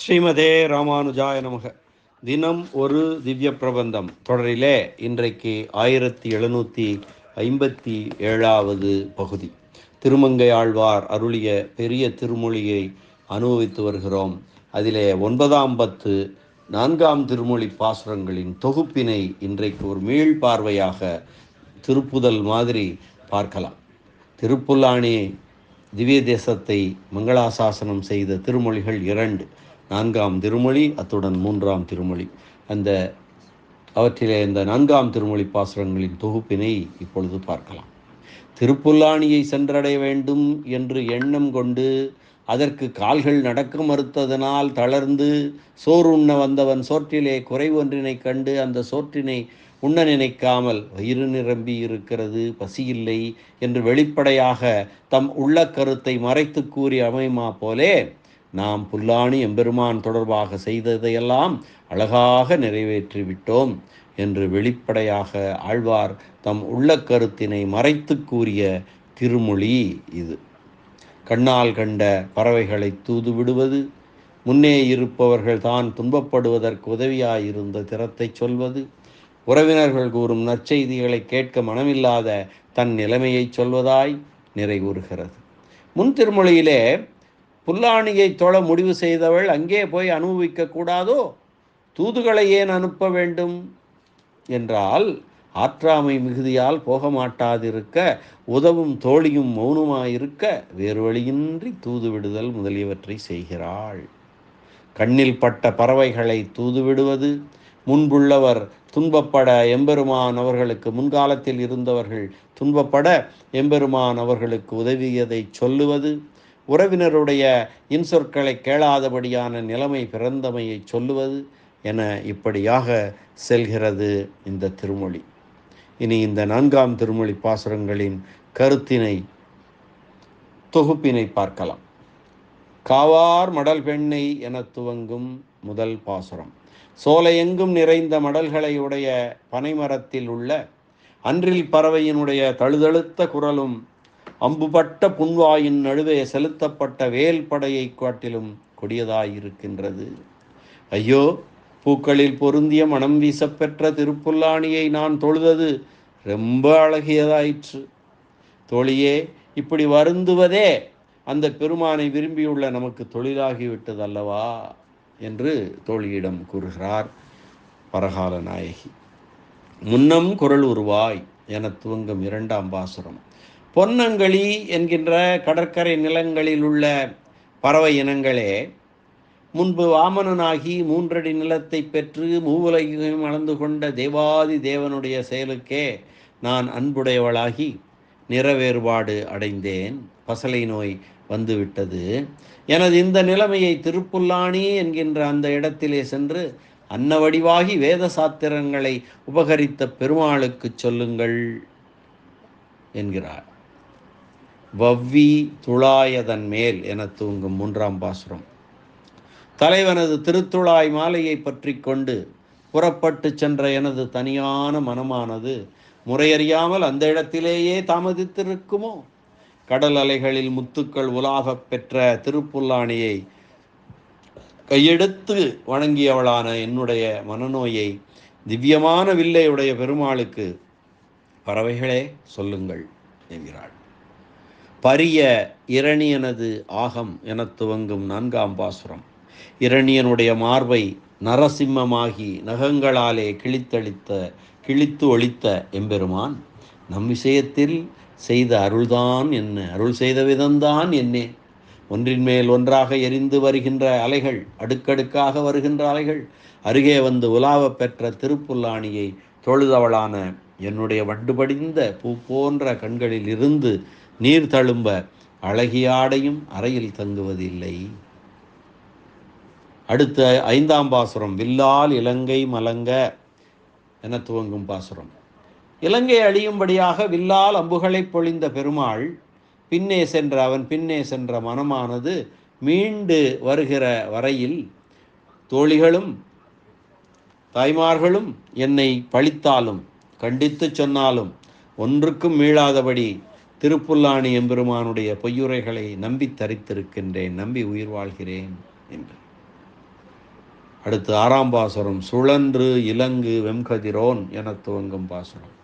ஸ்ரீமதே ராமானுஜாய நமக. தினம் ஒரு திவ்ய பிரபந்தம். தொடரிலே இன்றைக்கு ஆயிரத்தி எழுநூற்றி ஐம்பத்தி ஏழாவது பகுதி. திருமங்கை ஆழ்வார் அருளிய பெரிய திருமொழியை அனுபவித்து வருகிறோம். அதிலே ஒன்பதாம் பத்து நான்காம் திருமொழி பாசுரங்களின் தொகுப்பினை இன்றைக்கு ஒரு மீள் பார்வையாக திருப்புதல் மாதிரி பார்க்கலாம். திருப்புல்லானி திவ்ய தேசத்தை மங்களாசாசனம் செய்த திருமொழிகள் இரண்டு. நான்காம் திருமொழி அத்துடன் மூன்றாம் திருமொழி. அந்த அவற்றிலே இந்த நான்காம் திருமொழி பாசுரங்களின் தொகுப்பினை இப்பொழுது பார்க்கலாம். திருப்புல்லாணியை சென்றடைய வேண்டும் என்று எண்ணம் கொண்டு அதற்கு கால்கள் நடக்க மறுத்ததனால் தளர்ந்து சோறு உண்ண வந்தவன் சோற்றிலே குறை ஒன்றினை கண்டு அந்த சோற்றினை உண்ண நினைக்காமல் வயிறு நிரம்பி இருக்கிறது பசியில்லை என்று வெளிப்படையாக தம் உள்ள கருத்தை மறைத்து கூறி அமைமா போலே நாம் புல்லாணி எம்பெருமான் தொடர்பாக செய்ததையெல்லாம் அழகாக நிறைவேற்றி விட்டோம் என்று வெளிப்படையாக ஆழ்வார் தம் உள்ள கருத்தினை மறைத்து கூறிய திருமொழி இது. கண்ணால் கண்ட பறவைகளை தூது விடுவது முன்னே இருப்பவர்கள் தான் துன்பப்படுவதற்கு உதவியாயிருந்த திறத்தை சொல்வது உறவினர்கள் கூறும் நற்செய்திகளை கேட்க மனமில்லாத தன் நிலைமையை சொல்வதாய் நிறைவுறுகிறது. முன் திருமொழியிலே புல்லாணியை தொழ முடிவு செய்தவள் அங்கே போய் அனுபவிக்க கூடாதோ? தூதுகளை ஏன் அனுப்ப வேண்டும்? என்றால் ஆற்றாமை மிகுதியால் போக மாட்டாதிருக்க உதவும் தோழியும் மௌனமாயிருக்க வேறு வழியின்றி தூது விடுதல் முதலியவற்றை செய்கிறாள். கண்ணில் பட்ட பறவைகளை தூது விடுவது முன்புள்ளவர் துன்பப்பட எம்பெருமான் அவர்களுக்கு முன்காலத்தில் இருந்தவர்கள் துன்பப்பட எம்பெருமான் அவர்களுக்கு உதவியதை சொல்லுவது உறவினருடைய இன்சொற்களை கேளாதபடியான நிலைமை பிறந்தமையை சொல்லுவது என இப்படியாக செல்கிறது இந்த திருமொழி. இனி இந்த நான்காம் திருமொழி பாசுரங்களின் கருத்தினை தொகுப்பினை பார்க்கலாம். காவார் மடல் பெண்ணை என துவங்கும் முதல் பாசுரம். சோலையெங்கும் நிறைந்த மடல்களை உடைய பனைமரத்தில் உள்ள அன்றில் பறவையினுடைய தழுதழுத்த குரலும் அம்புபட்ட புன்வாயின் நடுவே செலுத்தப்பட்ட வேல் படையை காட்டிலும் கொடியதாயிருக்கின்றது. ஐயோ பூக்களில் பொருந்திய மனம் வீசப்பெற்ற திருப்புல்லாணியை நான் தொழுதது ரொம்ப அழகியதாயிற்று. தோழியே இப்படி வருந்துவதே அந்த பெருமானை விரும்பியுள்ள நமக்கு தொழிலாகிவிட்டது அல்லவா என்று தோழியிடம் கூறுகிறார் பரகால நாயகி. முன்னம் குரல் உருவாய் என துவங்கும் இரண்டாம் பாசுரம். பொன்னங்களி என்கின்ற கடற்கரை நிலங்களில் உள்ள பறவை இனங்களே முன்பு வாமனனாகி மூன்றடி நிலத்தை பெற்று மூவுலகையும் அளந்து கொண்ட தேவாதி தேவனுடைய செயலுக்கே நான் அன்புடையவளாகி நிறவேறுபாடு அடைந்தேன். பசலை நோய் வந்துவிட்டது. எனது இந்த நிலைமையை திருப்புல்லாணி என்கின்ற அந்த இடத்திலே சென்று அன்ன வடிவாகி வேத சாத்திரங்களை உபகரித்த பெருமாளுக்கு சொல்லுங்கள் என்கிறார். வவ்வி துளாயதன் மேல் என தூங்கும் மூன்றாம் பாசுரம். தலைவனது திருத்துழாய் மாலையை பற்றி கொண்டு புறப்பட்டு சென்ற எனது தனியான மனமானது முறையறியாமல் அந்த இடத்திலேயே தாமதித்திருக்குமோ? கடல் அலைகளில் முத்துக்கள் உலாகப் பெற்ற திருப்புல்லாணியை கையெடுத்து வணங்கியவளான என்னுடைய மனநோயை திவ்யமான வில்லையுடைய பெருமாளுக்கு பறவைகளே சொல்லுங்கள் என்கிறாள். பரிய இரணியனது ஆகம் என துவங்கும் நான்காம் பாசுரம். இரணியனுடைய மார்பை நரசிம்மமாகி நகங்களாலே கிழித்தளித்த கிழித்து ஒழித்த எம்பெருமான் நம் விஷயத்தில் செய்த அருள்தான் என்ன? அருள் செய்த விதம்தான் என்னே? ஒன்றின் மேல் ஒன்றாக எரிந்து வருகின்ற அலைகள் அடுக்கடுக்காக வருகின்ற அலைகள் அருகே வந்து உலாவப் பெற்ற திருப்புல்லாணியை தொழுதவளான என்னுடைய வண்டுபடிந்த பூ போன்ற கண்களில் இருந்து நீர் தழும்ப அழகியாடையும் அறையில் தங்குவதில்லை. அடுத்த ஐந்தாம் பாசுரம் வில்லால் இலங்கை மலங்க என துவங்கும் பாசுரம். இலங்கை அழியும்படியாக வில்லால் அம்புகளை பொழிந்த பெருமாள் பின்னே சென்ற அவன் பின்னே சென்ற மனமானது மீண்டு வருகிற வரையில் தோழிகளும் தாய்மார்களும் என்னை பழித்தாலும் கண்டித்து சொன்னாலும் ஒன்றுக்கும் மீளாதபடி திருப்புல்லாணி எம்பெருமானுடைய பொய்யுரைகளை நம்பி தரித்திருக்கின்றேன் நம்பி உயிர் வாழ்கிறேன் என்று. அடுத்து ஆறாம் பாசுரம் சுழன்று இலங்கு வெம்கதிரோன் என துவங்கும் பாசுரம்.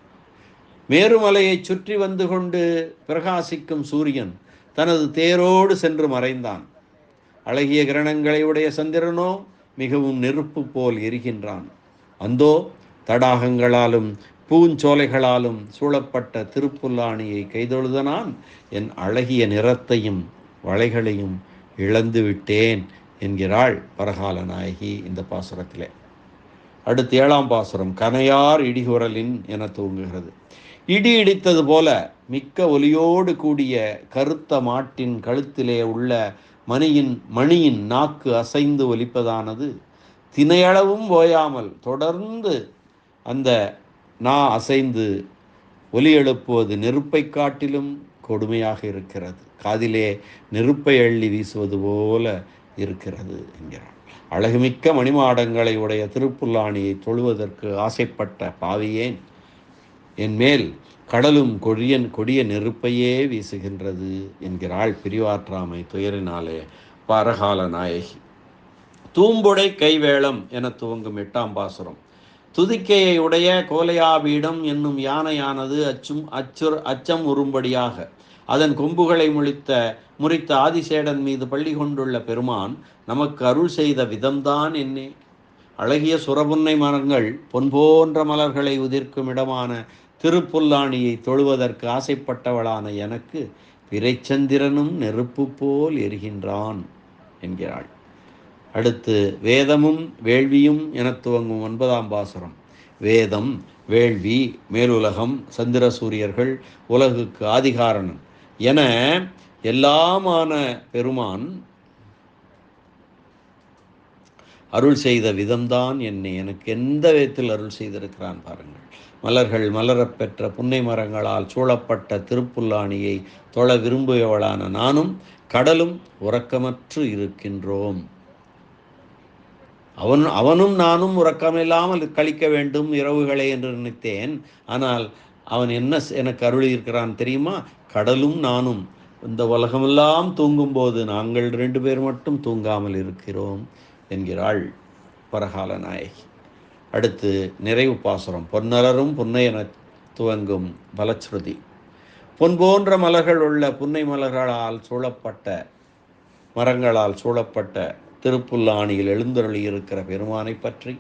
மேருமலையை சுற்றி வந்து கொண்டு பிரகாசிக்கும் சூரியன் தனது தேரோடு சென்று மறைந்தான். அழகிய கிரணங்களை உடைய சந்திரனோ மிகவும் நெருப்பு போல் எரிகின்றான். அந்தோ தடாகங்களாலும் பூஞ்சோலைகளாலும் சூழப்பட்ட திருப்புல்லாணியை கைதொழுத நான் என் அழகிய நிறத்தையும் வளைகளையும் இழந்து விட்டேன் என்கிறாள் பரகால நாயகி இந்த பாசுரத்திலே. அடுத்து ஏழாம் பாசுரம் கனையார் இடிகுரலின் என தூங்குகிறது இடி இடித்தது போல மிக்க ஒலியோடு கூடிய கருத்த மாட்டின் கழுத்திலே உள்ள மணியின் மணியின் நாக்கு அசைந்து ஒலிப்பதானது. தினையளவும் ஓயாமல் தொடர்ந்து அந்த நா அசைந்து ஒலி எழுப்புவது நெருப்பை காட்டிலும் கொடுமையாக இருக்கிறது. காதிலே நெருப்பை அள்ளி வீசுவது போல இருக்கிறது என்கிறான். அழகுமிக்க மணிமாடங்களை உடைய திருப்புல்லாணியை தொழுவதற்கு ஆசைப்பட்ட பாவியேன் என் மேல் கடலும் கொடியன் கொடிய நெருப்பையே வீசுகின்றது என்கிறாள் பிரிவாற்றாமை துயரினாலே பரகால நாயகி. தூம்புடை கைவேளம் என துவங்கும் எட்டாம் பாசுரம். துதிக்கையை உடைய கோலையாபீடம் என்னும் யானையானது அச்சும் அச்சுர் அச்சம் உறும்படியாக அதன் கொம்புகளை முழித்த முறித்த ஆதிசேடன் மீது பள்ளி கொண்டுள்ள பெருமான் நமக்கு அருள் செய்த விதம்தான் என்னே. அழகிய சுரபுன்னை மரங்கள் பொன் போன்ற மலர்களை உதிர்க்கும் இடமான திருப்புல்லாணியை தொழுவதற்கு ஆசைப்பட்டவளான எனக்கு பிறைச்சந்திரனும் நெருப்பு போல் எரிகின்றான் என்கிறாள். அடுத்து வேதமும் வேள்வியும் என துவங்கும் ஒன்பதாம் பாசுரம். வேதம் வேள்வி மேலுலகம் சந்திர சூரியர்கள் உலகுக்கு ஆதிகாரணன் என எல்லாமான பெருமான் அருள் செய்த விதம்தான் என்னை. எனக்கு எந்த விதத்தில் அருள் செய்திருக்கிறான் பாருங்கள். மலர்கள் மலரப் பெற்ற புன்னை மரங்களால் சூழப்பட்ட திருப்புல்லாணியை தொழ விரும்புபவளான நானும் கடலும் உறக்கமற்று இருக்கின்றோம். அவன் அவனும் நானும் உறக்கமில்லாமல் கழிக்க வேண்டும் இரவுகளை என்று நினைத்தேன். ஆனால் அவன் என்ன எனக்கு அருளி இருக்கிறான் தெரியுமா? கடலும் நானும். இந்த உலகமெல்லாம் தூங்கும்போது நாங்கள் ரெண்டு பேர் மட்டும் தூங்காமல் இருக்கிறோம் என்கிறாள் பரகால நாயகி. அடுத்து நிறைவு பாசுரம். பொன்னலரும் புன்னையென துவங்கும் பலஸ்ருதி பொன் போன்ற மலர்கள் உள்ள புன்னை மலர்களால் சூழப்பட்ட மரங்களால் சூழப்பட்ட திருப்புல்லாணியில் எழுந்தருளியிருக்கிற பெருமானை பற்றி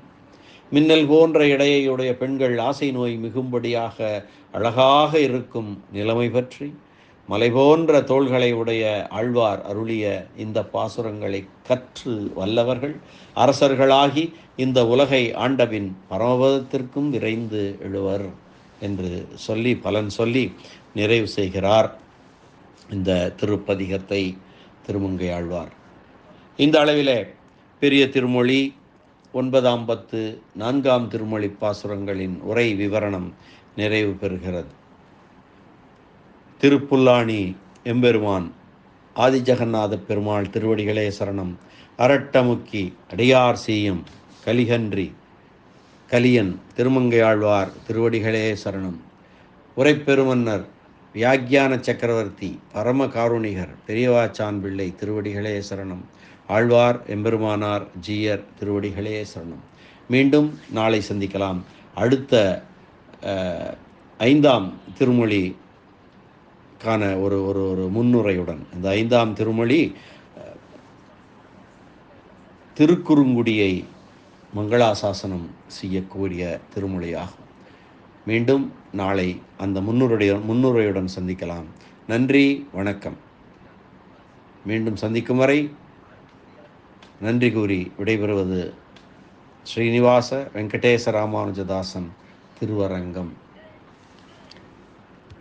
மின்னல் போன்ற இடையையுடைய பெண்கள் ஆசை நோய் மிகும்படியாக அழகாக இருக்கும் நிலைமை பற்றி மலை போன்ற தோள்களை உடைய ஆழ்வார் அருளிய இந்த பாசுரங்களை கற்று வல்லவர்கள் அரசர்களாகி இந்த உலகை ஆண்டபின் பரமபதத்திற்கும் விரைந்து எழுவர் என்று சொல்லி பலன் சொல்லி நிறைவு செய்கிறார் இந்த திருப்பதிகத்தை திருமங்கை ஆழ்வார். இந்த அளவிலே பெரிய திருமொழி ஒன்பதாம் பத்து நான்காம் திருமொழி பாசுரங்களின் உரை விவரணம் நிறைவு பெறுகிறது. திருப்புல்லாணி எம்பெருமான் ஆதிஜகநாத பெருமாள் திருவடிகளே சரணம். அரட்டமுக்கி அடியார் சீயம் கலிகன்றி கலியன் திருமங்கையாழ்வார் திருவடிகளே சரணம். உரைப்பெருமன்னர் வியாக்கியான சக்கரவர்த்தி பரம காருணிகர் பெரியவாச்சான் பிள்ளை திருவடிகளே சரணம். ஆழ்வார் எம்பெருமானார் ஜீயர் திருவடிகளே சரணம். மீண்டும் நாளை சந்திக்கலாம். அடுத்த ஐந்தாம் திருமொழி கான ஒரு ஒரு ஒரு முன்னுரையுடன். இந்த ஐந்தாம் திருமொழி திருக்குறுங்குடியை மங்களாசாசனம் செய்யக்கூடிய திருமொழியாகும். மீண்டும் நாளை அந்த முன்னுரைய முன்னுரையுடன் சந்திக்கலாம். நன்றி வணக்கம். மீண்டும் சந்திக்கும் வரை நன்றி கூறி விடைபெறுவது ஸ்ரீனிவாச வெங்கடேச ராமானுஜதாசன் திருவரங்கம்.